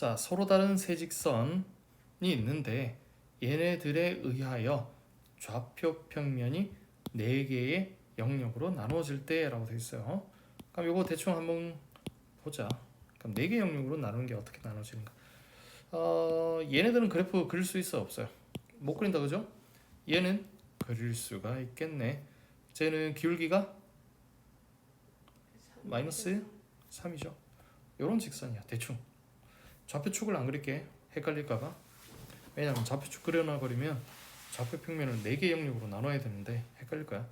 자 서로 다른 세 직선이 있는데 얘네들에 의하여 좌표 평면이 네 개의 영역으로 나누어질 때라고 돼 있어요. 그럼 이거 대충 한번 보자. 그럼 네개 영역으로 나누는 게 어떻게 나눠지는가? 어, 얘네들은 그래프 그릴 수 있어 없어요? 못 그린다 그죠? 얘는 그릴 수가 있겠네. 쟤는 기울기가 마이너스 3이죠. 요런 직선이야. 대충. 좌표축을 안 그릴게. 헷갈릴까봐. 왜냐면 좌표축 그려놔 버리면 좌표 평면을 4개 영역으로 나눠야 되는데 헷갈릴 거야.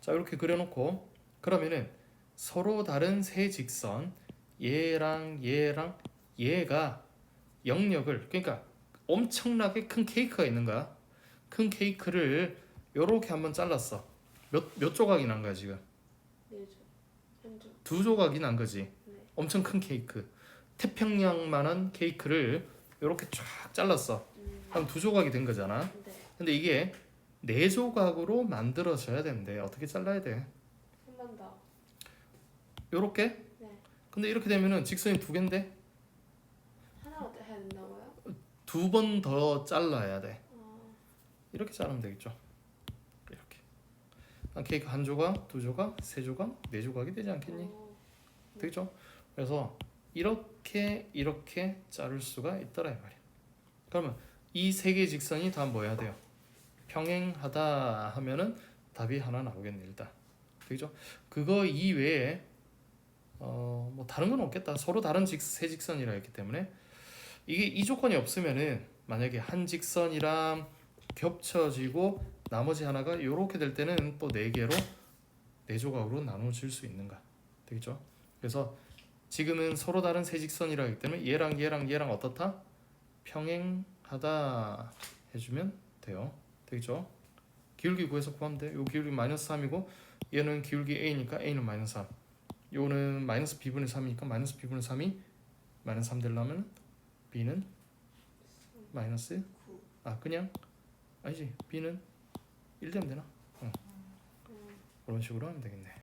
자 이렇게 그려놓고 그러면은 서로 다른 세 직선 얘랑 얘랑 얘가 영역을 그러니까 엄청나게 큰 케이크가 있는 거야. 큰 케이크를 요렇게 한번 잘랐어. 몇 몇 조각이 난 거야 지금? 네죠. 한쪽. 두 조각이 난 거지. 네. 엄청 큰 케이크. 태평양만한 케이크를 이렇게 쫙 잘랐어. 음. 그럼 두 조각이 된 거잖아. 네. 근데 이게 네 조각으로 만들어져야 되는데 어떻게 잘라야 돼? 한번 더. 요렇게? 네. 근데 이렇게 되면은 직선이 두 개인데 하나로 해야 된다고요? 두 번 더 잘라야 돼. 어. 이렇게 자르면 되겠죠. 이렇게. 아, 케이크 한 조각, 두 조각, 세 조각, 네 조각이 되지 않겠니? 어. 되겠죠? 그래서 이렇게 이렇게 자를 수가 있더라 이 말이야. 그러면 이 세 개 직선이 다 뭐야 돼요? 평행하다 하면은 답이 하나 나오겠네 일단. 되겠죠? 그거 이외에 어 뭐 다른 건 없겠다. 서로 다른 직, 세 직선이라 했기 때문에 이게 이 조건이 없으면은 만약에 한 직선이랑 겹쳐지고 나머지 하나가 이렇게 될 때는 또 네 개로 네 조각으로 나눠질 수 있는가 되겠죠? 그래서 지금은 서로 다른 세 직선이라 하기 때문에 얘랑 얘랑 얘랑 어떻다? 평행하다 해주면 돼요. 되겠죠? 기울기 구해서 구하면 돼. 요 기울기 마이너스 3이고 얘는 기울기 a니까 a는 마이너스 3. 요는 마이너스 b분의 3이니까 마이너스 b분의 3이 마이너스 3 되려면 b는 마이너스 구. 아 그냥 아니지 b는 1 되면 되나? 응. 음. 그런 식으로 하면 되겠네.